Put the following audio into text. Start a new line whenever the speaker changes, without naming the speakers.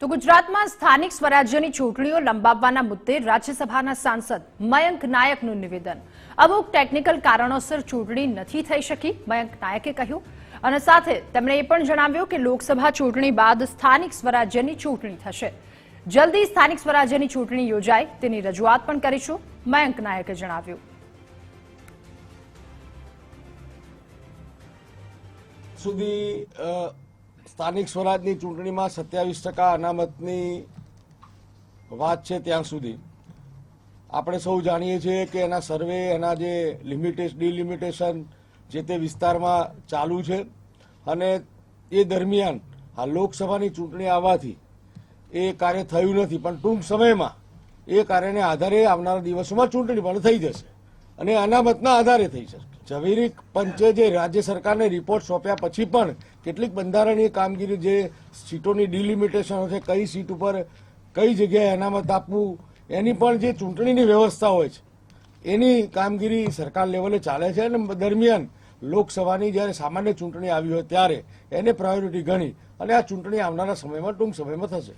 તો ગુજરાતમાં સ્થાનિક સ્વરાજ્યની ચૂંટણીઓ લંબાવવાના મુદ્દે રાજ્યસભાના સાંસદ મયંક નાયકનું નિવેદન. અમુક ટેકનિકલ કારણોસર ચૂંટણી નથી થઈ શકી, મયંક નાયકે કહ્યું. અને સાથે તેમણે એ પણ જણાવ્યું કે લોકસભા ચૂંટણી બાદ સ્થાનિક સ્વરાજ્યની ચૂંટણી થશે. જલ્દી સ્થાનિક સ્વરાજ્યની ચૂંટણી યોજાય તેની રજૂઆત પણ કરીશું, મયંક નાયકે જણાવ્યું.
સુધી સ્થાનિક સ્વરાજની ચૂંટણીમાં સત્યાવીસ ટકા અનામતની વાત છે ત્યાં સુધી. આપણે સૌ જાણીએ છીએ કે એના સર્વે, એના જે લિમિટેશ, ડિલિમિટેશન જે તે વિસ્તારમાં ચાલુ છે અને એ દરમિયાન આ લોકસભાની ચૂંટણી આવવાથી એ કાર્ય થયું નથી, પણ ટૂંક સમયમાં એ કાર્યને આધારે આવનારા દિવસોમાં ચૂંટણી પણ થઈ જશે અને અનામતના આધારે થઈ જશે. ઝવેરી પંચે જે રાજ્ય સરકારને રિપોર્ટ સોંપ્યા પછી પણ કેટલીક બંધારણીય કામગીરી જે સીટોની ડિલિમિટેશનો છે, કઈ સીટ ઉપર કઈ જગ્યાએ અનામત આપવું, એની પણ જે ચૂંટણીની વ્યવસ્થા હોય છે, એની કામગીરી સરકાર લેવલે ચાલે છે અને દરમિયાન લોકસભાની જ્યારે સામાન્ય ચૂંટણી આવી હોય ત્યારે એને પ્રાયોરિટી ગણી અને આ ચૂંટણી આવનારા સમયમાં ટૂંક સમયમાં થશે.